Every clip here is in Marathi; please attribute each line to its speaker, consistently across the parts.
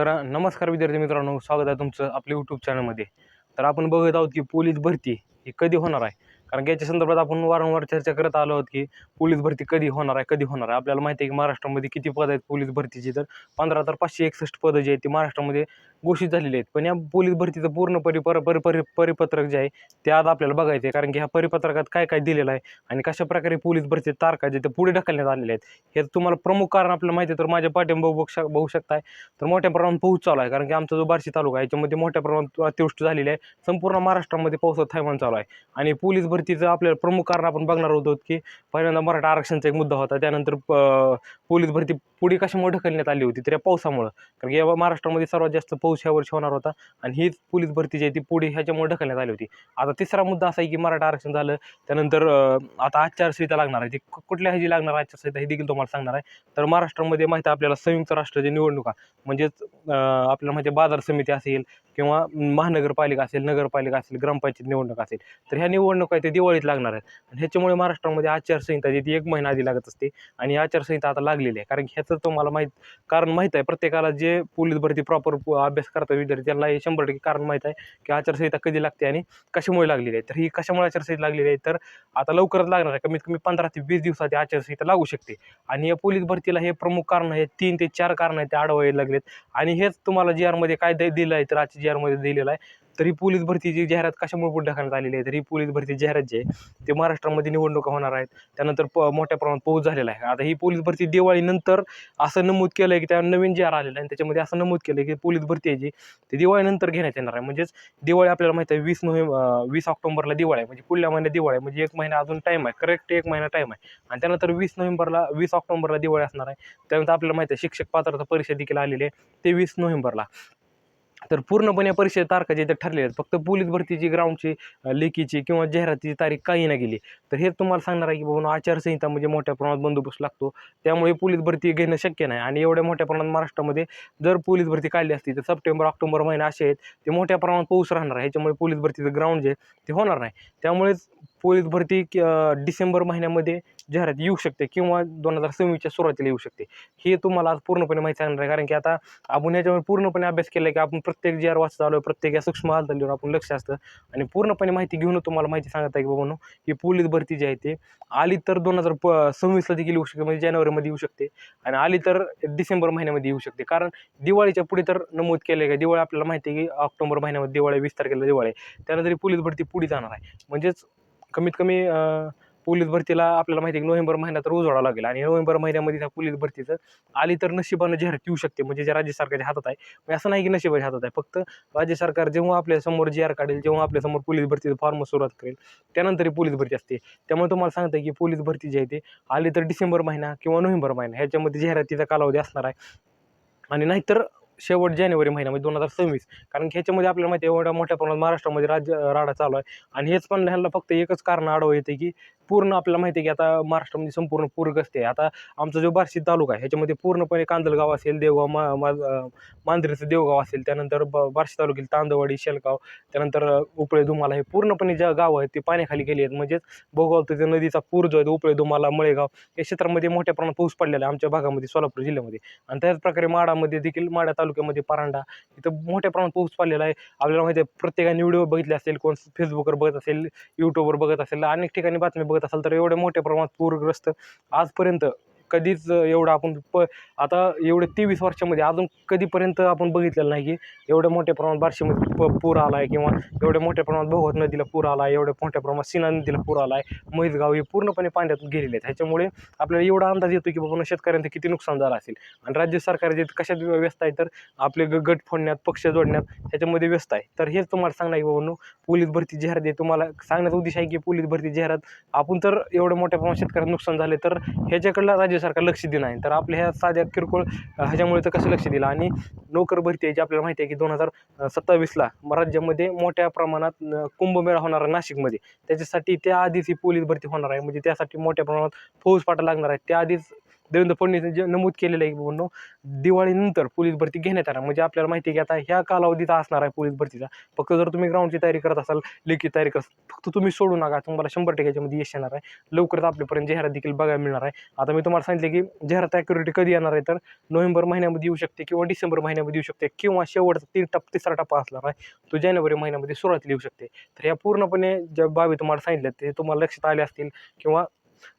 Speaker 1: तर नमस्कार विद्यार्थी मित्रांनो स्वागत आहे तुमचं आपल्या यूट्यूब चॅनलमध्ये तर आपण बघत आहोत की पोलीस भरती ही कधी होणार आहे? कारण की याच्या संदर्भात आपण वारंवार चर्चा करत आलो आहोत की पोलीस भरती कधी होणार आहे कधी होणार आहे? आपल्याला माहिती आहे की महाराष्ट्रामध्ये किती पद आहेत पोलीस भरतीची? तर पंधरा तर पाचशे एकसष्ट पदं जी आहेत ती महाराष्ट्रामध्ये घोषित झालेले आहेत. पण या पोलीस भरतीचं पूर्ण परिपर परि परि परिपत्रक जे आहे ते आज आपल्याला बघायचं आहे कारण की ह्या परिपत्रकात काय काय दिलेलं आहे आणि कशा प्रकारे पोलीस भरती तारखा जे ते पुढे ढकलण्यात आलेले आहेत. हे तुम्हाला प्रमुख कारण आपल्याला माहिती आहे तर माझ्या पाठिंबा बघू शक बघू शकताय. तर मोठ्या प्रमाणात पाऊस चालू आहे. कारण की आमचा जो बार्शी तालुका आहे याच्यामध्ये मोठ्या प्रमाणात अतिवृष्टी झालेली आहे. संपूर्ण महाराष्ट्रामध्ये पावसात थैमान चालू आहे. आणि पोलीस भरतीचं आपल्याला प्रमुख कारण आपण बघणार होतो की पहिल्यांदा मराठा आरक्षणचा एक मुद्दा होता. त्यानंतर पोलीस भरती पुढे कशामुळे ढकलण्यात आली होती? तर या पावसामुळं. कारण की या महाराष्ट्रामध्ये सर्वात जास्त पाऊस ह्या वर्षी होणार होता. आणि हीच पोलीस भरती जी आहे ती पुढे ह्याच्यामुळे ढकलण्यात आली होती. आता तिसरा मुद्दा असा आहे की मराठा आरक्षण झालं त्यानंतर आता आचारसंहिता लागणार आहे. ती कुठल्या ह्याची लागणार आहे? आचारसंहिता हे देखील तुम्हाला सांगणार आहे. तर महाराष्ट्रामध्ये माहिती आहे आपल्याला संयुक्त राष्ट्राची निवडणुका म्हणजेच आपल्याला माहिती बाजार समिती असेल किंवा महानगरपालिका असेल नगरपालिका असेल ग्रामपंचायत निवडणूक असेल तर ह्या निवडणुका आहे ते दिवाळीत लागणार आहेत. आणि ह्याच्यामुळे महाराष्ट्रामध्ये आचारसंहिता जी ती एक महिना आधी लागत असते आणि आचारसंहिता आता लागलेली आहे. कारण की ह्याचं तुम्हाला माहीत कारण माहीत आहे प्रत्येकाला जे पोलीस भरती प्रॉपर अभ्यास करतात विद्यार्थी त्यांना हे शंभर टक्के कारण माहीत आहे की आचारसंहिता कधी लागते आणि कशामुळे लागलेली आहे. तर ही कशामुळे आचारसंहिता लागलेली आहे? तर आता लवकरच लागणार आहे. कमीत कमी पंधरा ते वीस दिवसात आचारसंहिता लागू शकते. आणि या पोलीस भरतीला हे प्रमुख कारण आहे तीन ते चार कारण आहेत ते आढळायला लागलेत. आणि हेच तुम्हाला जी आरमध्ये काय दिलं आहे तर आजची जी आरमध्ये दिलेलं आहे. तरी पोलीस भरतीची जाहिरात कशामुळे पुढे ढकलण्यात आलेली आहे? तर ही पोलीस भरती जाहिरात जी आहे ते महाराष्ट्रामध्ये निवडणुका होणार आहेत. त्यानंतर प मोठ्या प्रमाणात पाऊस झालेला आहे. आता ही पोलीस भरती दिवाळीनंतर असं नमूद केलं आहे की त्या नवीन जी आर आलेला आहे आणि त्याच्यामध्ये असं नमूद केलं आहे की पोलीस भरती आहे जी ती दिवाळीनंतर घेण्यात येणार आहे. म्हणजेच दिवाळी आपल्याला माहिती आहे वीस नोव्हेंबर वीस ऑक्टोबरला दिवाळी आहे. म्हणजे पुढल्या महिन्यात दिवाळी आहे. म्हणजे एक महिना अजून टाईम आहे. करेक्ट एक महिना टाईम आहे. आणि त्यानंतर वीस नोव्हेंबरला वीस ऑक्टोबरला दिवाळी असणार आहे. त्यानंतर आपल्याला माहिती आहे शिक्षक पात्रता परीक्षा देखील आलेली आहे. ते वीस नोव्हेंबरला. तर पूर्णपणे या परीक्षेच्या तारखा जे ठरलेल्या आहेत फक्त पोलीस भरतीची ग्राउंडची लेखीची किंवा जाहिरातीची तारीख काही ना गेली. तर हे तुम्हाला सांगणार आहे की बाबा आचारसंहिता म्हणजे मोठ्या प्रमाणात बंदोबस्त लागतो. त्यामुळे पोलीस भरती घेणं शक्य नाही आणि एवढ्या मोठ्या प्रमाणात महाराष्ट्रामध्ये जर पोलीस भरती काढली असती तर सप्टेंबर ऑक्टोबर महिना असे आहेत ते मोठ्या प्रमाणात पाऊस राहणार आहे. ह्याच्यामुळे पोलीस भरतीचं ग्राउंड जे ते होणार नाही. त्यामुळेच पोलीस भरती डिसेंबर महिन्यामध्ये जाहिरात येऊ शकते किंवा दोन हजार सव्वीसच्या सुरुवातीला येऊ शकते. हे तुम्हाला आज पूर्णपणे माहिती सांगणार आहे. कारण की आता आपण याच्यावर पूर्णपणे अभ्यास केला आहे की आपण प्रत्येक जी वाचत आलो प्रत्येक या सूक्ष्म हालचालीवर आपण लक्ष असतं. आणि पूर्णपणे माहिती घेऊन तुम्हाला माहिती सांगत आहे की बाबांनो ही पोलीस भरती जी आहे ते आली तर दोन हजार प सव्वीसला देखील येऊ शकते म्हणजे जानेवारीमध्ये येऊ शकते. आणि आली तर डिसेंबर महिन्यामध्ये येऊ शकते. कारण दिवाळीच्या पुढे तर नमूद केलं आहे का? दिवाळी आपल्याला माहिती आहे की ऑक्टोबर महिन्यामध्ये दिवाळी आहे, वीस तारखेला दिवाळी आहे. त्यानंतर पोलीस भरती पुढे जाणार आहे. म्हणजेच कमीत कमी पोलीस भरतीला आपल्याला माहिती आहे की नोव्हेंबर महिन्यात रोज ओढावं लागेल. आणि नोव्हेंबर महिन्यामध्ये त्या पोलीस भरतीचं आली तर नशिबानं जाहिरात येऊ शकते. म्हणजे जे राज्य सरकारच्या हातात आहे म्हणजे असं नाही की नशिबाच्या हातात आहे. फक्त राज्य सरकार जेव्हा आपल्यासमोर जे जी आर काढेल जेव्हा आपल्यासमोर पोलीस भरतीचं फॉर्म सुरुवात करेल त्यानंतरही पोलीस भरती असते. त्यामुळे तुम्हाला सांगता की पोलीस भरती जी आहे ते आली तर डिसेंबर महिना किंवा नोव्हेंबर महिना ह्याच्यामध्ये जाहिरातीचा कालावधी असणार आहे. आणि नाहीतर शेवट जानेवारी महिन्यामध्ये दोन हजार सव्वीस. कारण की ह्याच्यामध्ये आपल्याला माहिती आहे एवढ्या मोठ्या प्रमाणात महाराष्ट्रामध्ये राज्य राडा चालू आहे. आणि हेच पण ह्याला फक्त एकच कारण आढळ येते की पूर्ण आपल्याला माहिती आहे की आता महाराष्ट्रामध्ये संपूर्ण पूरग्रस्त आहे. आता आमचा जो बार्शी तालुका आहे ह्याच्यामध्ये पूर्णपणे कांदलगाव असेल देवगाव मा मा मांजरीचं देवगाव असेल त्यानंतर ब बार्शी तालुक्यातील तांदवाडी शेलगाव त्यानंतर उपळे धुमाला हे पूर्णपणे ज्या गाव आहेत ते पाण्याखाली गेली आहेत. म्हणजेच भोगाव तिथे नदीचा पूर जो आहे तो उपळे धुमाला मळेगाव या क्षेत्रामध्ये मोठ्या प्रमाणात पाऊस पडलेला आहे आमच्या भागामध्ये सोलापूर जिल्ह्यामध्ये. आणि त्याच प्रकारे माडामध्ये देखील माडा तालुक्यामध्ये परांडा इथं मोठ्या प्रमाणात पाऊस पडलेला आहे. आपल्याला माहिती आहे प्रत्येकाने व्हिडिओ बघितले असेल कोण फेसबुकवर बघत असेल यूट्यूबवर बघत असेल अनेक ठिकाणी बातमी बघत असाल तर एवढ्या मोठ्या प्रमाणात पूरग्रस्त आजपर्यंत कधीच एवढं आपण प आता एवढे तेवीस वर्षामध्ये अजून कधीपर्यंत आपण बघितलेलं नाही की एवढ्या मोठ्या प्रमाणात बार्शीमध्ये प पूर आला आहे किंवा एवढ्या मोठ्या प्रमाणात भोगवत नदीला पूर आला आहे एवढ्या मोठ्या प्रमाणात सिना नदीला पूर आला आहे म्हैसगाव हे पूर्णपणे पाण्यात गेलेले आहेत. ह्याच्यामुळे आपल्याला एवढा अंदाज येतो की बाबा शेतकऱ्यांचं किती नुकसान झालं असेल. आणि राज्य सरकार जे कशात व्यस्त आहे तर आपले ग गट फोडण्यात पक्ष जोडण्यात ह्याच्यामध्ये व्यस्त आहे. तर हेच तुम्हाला सांगणार की बाबांनो पोलीस भरती जाहिरात आहे. तुम्हाला सांगण्याचा उद्देश आहे की पोलीस भरती जाहिरात आपण तर एवढ्या मोठ्या प्रमाणात शेतकऱ्यांना नुकसान झाले तर ह्याच्याकडलं राज्य सरकार लक्ष देणं आहे तर आपल्या ह्या साध्या किरकोळ ह्याच्यामुळे तर कसं लक्ष दिलं? आणि नोकर भरती आहे जी आपल्याला माहिती आहे की दोन हजार सत्तावीसला राज्यामध्ये मोठ्या प्रमाणात कुंभमेळा होणार आहे नाशिकमध्ये. त्याच्यासाठी त्या आधीच ही पोलीस भरती होणार आहे. म्हणजे त्यासाठी मोठ्या प्रमाणात फौज पाटा लागणार आहे. त्या आधीच देवेंद्र फडणवीस जे नमूद केलेलं आहे की दिवाळीनंतर पोलीस भरती घेण्यात येणार. म्हणजे आपल्याला माहिती आहे की आता ह्या कालावधीत असणार आहे पोलीस भरतीचा. फक्त जर तुम्ही ग्राउंडची तयारी करत असाल लेखी तयारी करत फक्त तुम्ही सोडू नका. तुम्हाला शंभर टक्क्याच्यामध्ये यश येणार आहे. लवकरच आपल्यापर्यंत जाहिरात देखील बघायला मिळणार आहे. आता मी तुम्हाला सांगितले की जाहिरात ॲक्युरिटी कधी येणार आहे तर नोव्हेंबर महिन्यामध्ये येऊ शकते किंवा डिसेंबर महिन्यामध्ये येऊ शकते किंवा शेवटचा तीन टप्पा तिसरा टप्पा असणार आहे तो जानेवारी महिन्यामध्ये सुरुवातीला येऊ शकते. तर या पूर्णपणे ज्या बाबी तुम्हाला सांगितल्या ते तुम्हाला लक्षात आले असतील किंवा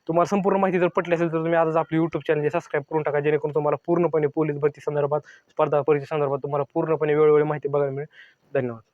Speaker 1: तुम्हाला संपूर्ण माहिती जर पटली असेल तर तुम्ही आजच आपली यूट्यूब चॅनल सबस्क्राईब करून टाका जेणेकरून तुम्हाला पूर्णपणे पोलीस भरती संदर्भात स्पर्धा परीक्षेसंदर्भात तुम्हाला पूर्णपणे वेळोवेळी माहिती बघायला मिळेल. धन्यवाद.